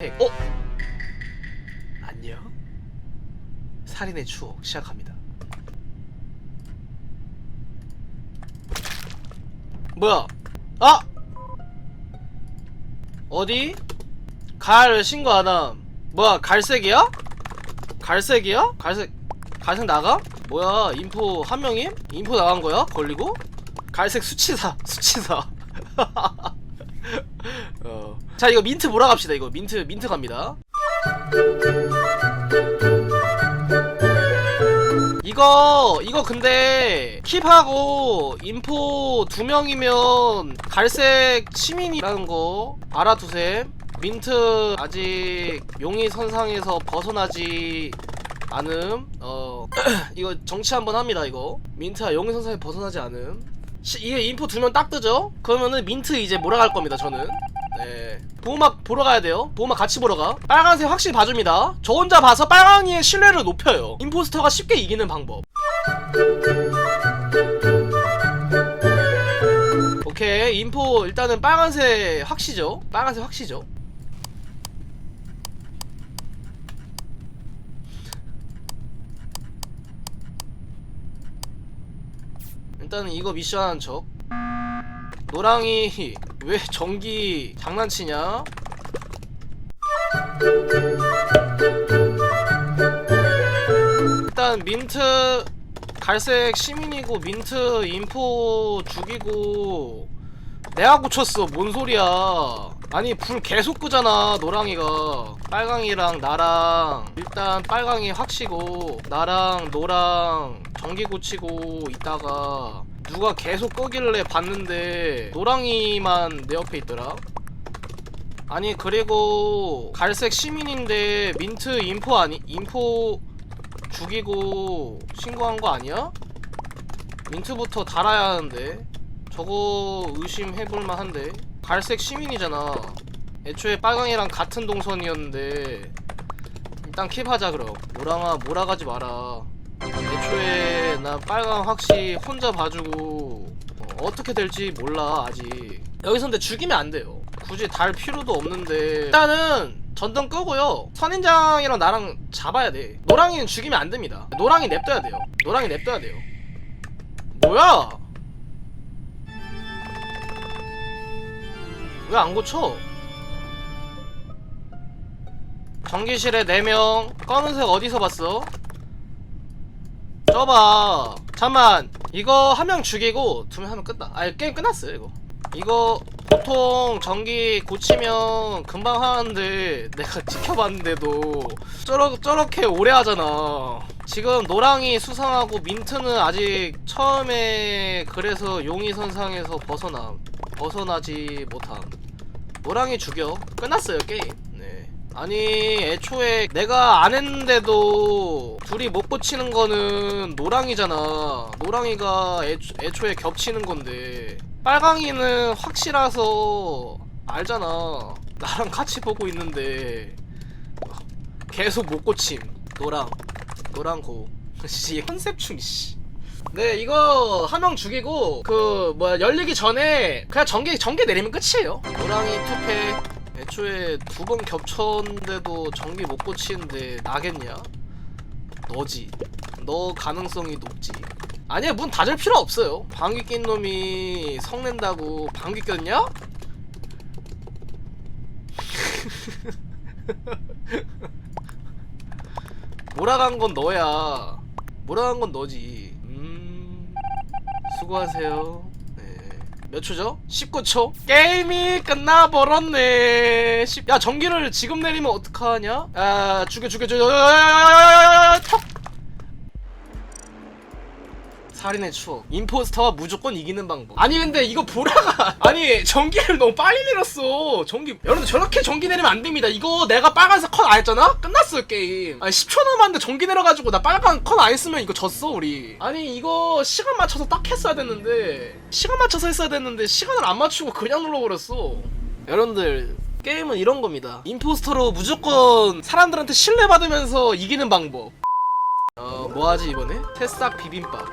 어? 안녕. 살인의 추억 시작합니다. 뭐야? 아! 어디? 갈 신고 안 함. 뭐야? 갈색이야? 갈색이야? 갈색 갈색 나가? 뭐야? 인포 한 명임? 인포 나간 거야? 걸리고? 갈색 수치사 수치사. 어. 자 이거 민트 몰아갑시다 이거 민트 민트 갑니다. 이거 이거 근데 킵하고 인포 두 명이면 갈색 시민이라는 거 알아두셈. 민트 아직 용의 선상에서 벗어나지 않음. 어 이거 정치 한번 합니다 이거. 민트가 용의 선상에 벗어나지 않음. 시, 이게 인포 두 명 딱 뜨죠? 그러면은 민트 이제 몰아갈 겁니다 저는. 네. 보호막 보러 가야 돼요. 보호막 같이 보러 가. 빨간색 확실히 봐줍니다. 저 혼자 봐서 빨강이의 신뢰를 높여요. 임포스터가 쉽게 이기는 방법. 오케이. 인포 일단은 빨간색 확시죠. 빨간색 확시죠. 일단은 이거 미션 한 척. 노랑이 왜 전기 장난치냐? 일단 민트 갈색 시민이고 민트 인포 죽이고 내가 고쳤어. 뭔 소리야? 아니 불 계속 끄잖아 노랑이가. 빨강이랑 나랑. 일단 빨강이 확시고 나랑 노랑 전기 고치고 있다가 누가 계속 끄길래 봤는데 노랑이만 내 옆에 있더라. 아니 그리고 갈색 시민인데 민트 인포 아니 인포 죽이고 신고한 거 아니야? 민트부터 달아야 하는데. 저거 의심해볼만 한데. 갈색 시민이잖아. 애초에 빨강이랑 같은 동선이었는데 일단 킵하자 그럼. 노랑아 몰아가지 마라 애초에 나 빨강 확시 혼자 봐주고 어, 떻게 될지 몰라 아직. 여기서 근데 죽이면 안 돼요. 굳이 달 필요도 없는데. 일단은 전등 끄고요. 선인장이랑 나랑 잡아야 돼. 노랑이는 죽이면 안 됩니다. 노랑이 냅둬야 돼요. 노랑이 냅둬야 돼요. 뭐야? 왜 안 고쳐? 전기실에 4명. 검은색 어디서 봤어? 쪄봐. 잠만. 이거 한 명 죽이고 두 명 하면 끝나. 아니 게임 끝났어요 이거. 이거 보통 전기 고치면 금방 하는데 내가 지켜봤는데도 저러, 저렇게 오래 하잖아. 지금 노랑이 수상하고 민트는 아직 처음에 그래서 용의 선상에서 벗어남 벗어나지 못함. 노랑이 죽여. 끝났어요 게임. 네 아니 애초에 내가 안 했는데도 둘이 못 고치는 거는 노랑이잖아. 노랑이가 애초, 애초에 겹치는 건데. 빨강이는 확실해서 알잖아. 나랑 같이 보고 있는데 계속 못 고침. 노랑. 노랑 고. 씨 컨셉충 씨. 네 이거 한 명 죽이고 그 뭐야 열리기 전에 그냥 전개 전개 내리면 끝이에요. 노랑이 투패 애초에 두 번 겹쳤는데도 전기 못 고치는데 나겠냐? 너지. 너 가능성이 높지. 아니야 문 닫을 필요 없어요. 방귀 낀 놈이 성낸다고 방귀 꼈냐? 몰아간 건 너야. 몰아간 건 너지. 음 수고하세요. 네. 몇 초죠? 19초? 게임이 끝나버렸네 10... 야 전기를 지금 내리면 어떡하냐? 아 죽여 죽여 죽여 턱 살인의 추억. 임포스터와 무조건 이기는 방법. 아니 근데 이거 보라가 아니 전기를 너무 빨리 내렸어. 전기 여러분들 저렇게 전기 내리면 안 됩니다. 이거 내가 빨간색 컷 안 했잖아? 끝났어요 게임. 아니 10초 남았는데 전기 내려가지고 나 빨간 컷 안 했으면 이거 졌어 우리. 아니 이거 시간 맞춰서 딱 했어야 됐는데 시간 맞춰서 했어야 됐는데 시간을 안 맞추고 그냥 눌러버렸어. 여러분들 게임은 이런 겁니다. 임포스터로 무조건 사람들한테 신뢰받으면서 이기는 방법. 어 뭐하지 이번에? 새싹 비빔밥